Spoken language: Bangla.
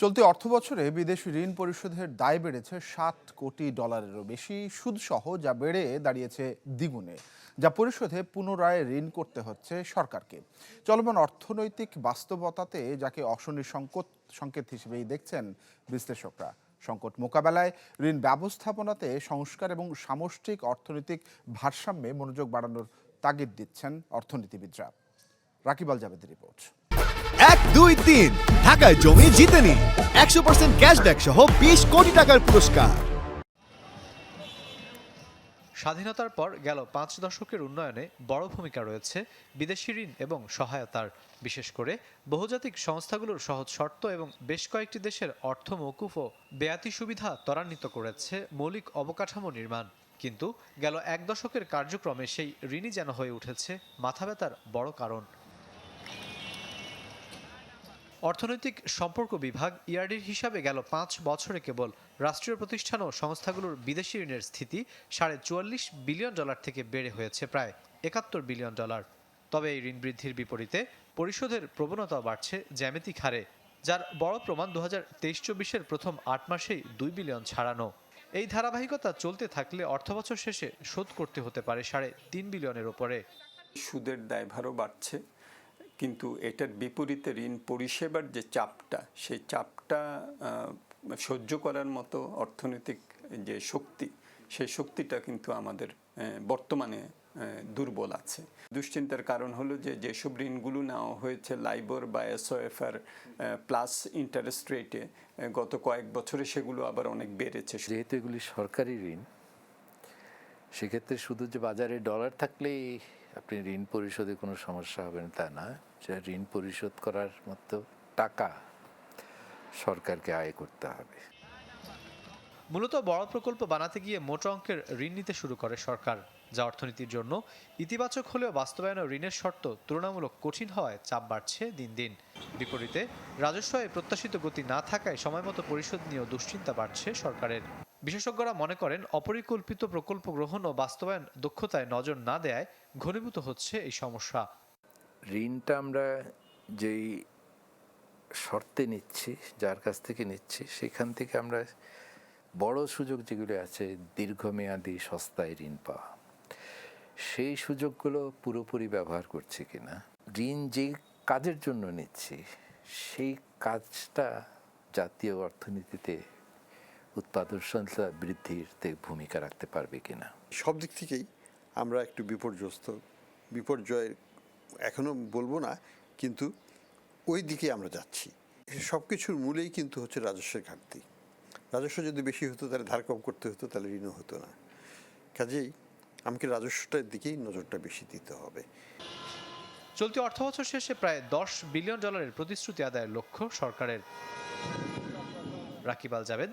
চলতি অর্থবছরে বিদেশি ঋণ পরিশোধের দায় বেড়েছে সাত কোটি ডলারেরও বেশি। সুদসহ যা বেড়ে দাঁড়িয়েছে দ্বিগুণে, যা পরিশোধে পুনরায় ঋণ করতে হচ্ছে সরকারকে। চলমান অর্থনৈতিক বাস্তবতাতে যাকে অশনি সংকট, সংকেত হিসেবেই দেখছেন বিশ্লেষকরা। সংকট মোকাবেলায় ঋণ ব্যবস্থাপনাতে সংস্কার এবং সামষ্টিক অর্থনৈতিক ভারসাম্যে মনোযোগ বাড়ানোর তাগিদ দিচ্ছেন অর্থনীতিবিদরা। রাকিবাল জাভেদের রিপোর্ট। এক, দুই, তিন। ঢাকায় জমি জিতে নিন। একশো পার্সেন্ট ক্যাশব্যাক সহ বিশ কোটি টাকার পুরস্কার। স্বাধীনতার পর গেল পাঁচ দশকের উন্নয়নে বড় ভূমিকা রয়েছে বিদেশি ঋণ এবং সহায়তার। বিশেষ করে বহুজাতিক সংস্থাগুলোর সহজ শর্ত এবং বেশ কয়েকটি দেশের অর্থ মৌকুফ ও বেয়াতি সুবিধা ত্বরান্বিত করেছে মৌলিক অবকাঠামো নির্মাণ। কিন্তু গেল এক দশকের কার্যক্রমে সেই ঋণই যেন হয়ে উঠেছে মাথা ব্যথার বড় কারণ। অর্থনৈতিক সম্পর্ক বিভাগ ইআরডির হিসাবে গেল পাঁচ বছরে কেবল। রাষ্ট্রীয় প্রতিষ্ঠান ও সংস্থাগুলোর বিদেশি ঋণের স্থিতি সাড়ে চুয়াল্লিশ বিলিয়ন ডলার থেকে বেড়ে হয়েছে প্রায় একাত্তর বিলিয়ন ডলার। তবে এই ঋণ বৃদ্ধির বিপরীতে পরিশোধের প্রবণতা বাড়ছে জ্যামিতিক হারে, যার বড় প্রমাণ দু হাজার তেইশ চব্বিশের প্রথম আট মাসেই দুই বিলিয়ন ছাড়ানো। এই ধারাবাহিকতা চলতে থাকলে অর্থবছর শেষে শোধ করতে হতে পারে সাড়ে তিন বিলিয়নের ওপরে। সুদের দায়ভারও বাড়ছে। কিন্তু এটার বিপরীতে ঋণ পরিষেবার যে চাপটা, সেই চাপটা সহ্য করার মতো অর্থনৈতিক যে শক্তি, সেই শক্তিটা কিন্তু আমাদের বর্তমানে দুর্বল আছে। দুশ্চিন্তার কারণ হলো যে, যেসব ঋণগুলো নেওয়া হয়েছে লাইবর বা এসওএফআর প্লাস ইন্টারেস্ট রেটে গত কয়েক বছরে সেগুলো আবার অনেক বেড়েছে। যেহেতু এগুলি সরকারি ঋণ, সেক্ষেত্রে শুধু যে বাজারে ডলার থাকলেই আপনি ঋণ পরিশোধে কোনো সমস্যা হবে না, তা না। যে ঋণ পরিশোধ করার মতো টাকা সরকারকে আয় করতে হবে। মূলত বড় প্রকল্প বানাতে গিয়ে মোট অঙ্কের ঋণ নিতে শুরু করে সরকার। যা অর্থনীতির জন্য ইতিবাচক হলেও বাস্তবায়নে ঋণের শর্ত তুলনামূলক কঠিন হওয়ায় চাপ বাড়ছে দিন দিন। বিপরীতে, রাজস্ব প্রত্যাশিত গতি না থাকায় সময়মতো পরিশোধ নিয়েও দুশ্চিন্তা বাড়ছে সরকারের। বিশেষজ্ঞরা মনে করেন, অপরিকল্পিত প্রকল্প গ্রহণ ও বাস্তবায়ন দক্ষতায় নজর না দেয়ায় ঘনীভূত হচ্ছে এই সমস্যা। ঋণটা আমরা যেই শর্তে নিচ্ছি, যার কাছ থেকে নিচ্ছি, সেখান থেকে আমরা বড় সুযোগ যেগুলো আছে, দীর্ঘমেয়াদী সস্তায় ঋণ পাওয়া। সেই সুযোগগুলো পুরোপুরি ব্যবহার করছি কিনা, ঋণ যে কাজের জন্য নিচ্ছি, সেই কাজটা জাতীয় অর্থনীতিতে উৎপাদনশীলতা বৃদ্ধিতে ভূমিকা রাখতে পারবে কিনা? সব দিক থেকেই আমরা একটু বিপর্যস্ত। বিপর্যয়ের এখনও বলব না কিন্তু ওই দিকে আমরা যাচ্ছি। সব কিছুর মূলেই কিন্তু হচ্ছে রাজস্বের ঘাটতি। রাজস্ব যদি বেশি হতো তাহলে ধার কম করতে হতো তাহলে ঋণও হতো না। কাজেই আমাকে রাজস্বটার দিকেই নজরটা বেশি দিতে হবে। চলতি অর্থবছর শেষে প্রায় দশ বিলিয়ন ডলারের প্রতিশ্রুতি আদায়ের লক্ষ্য সরকারের। Rakib Al Javed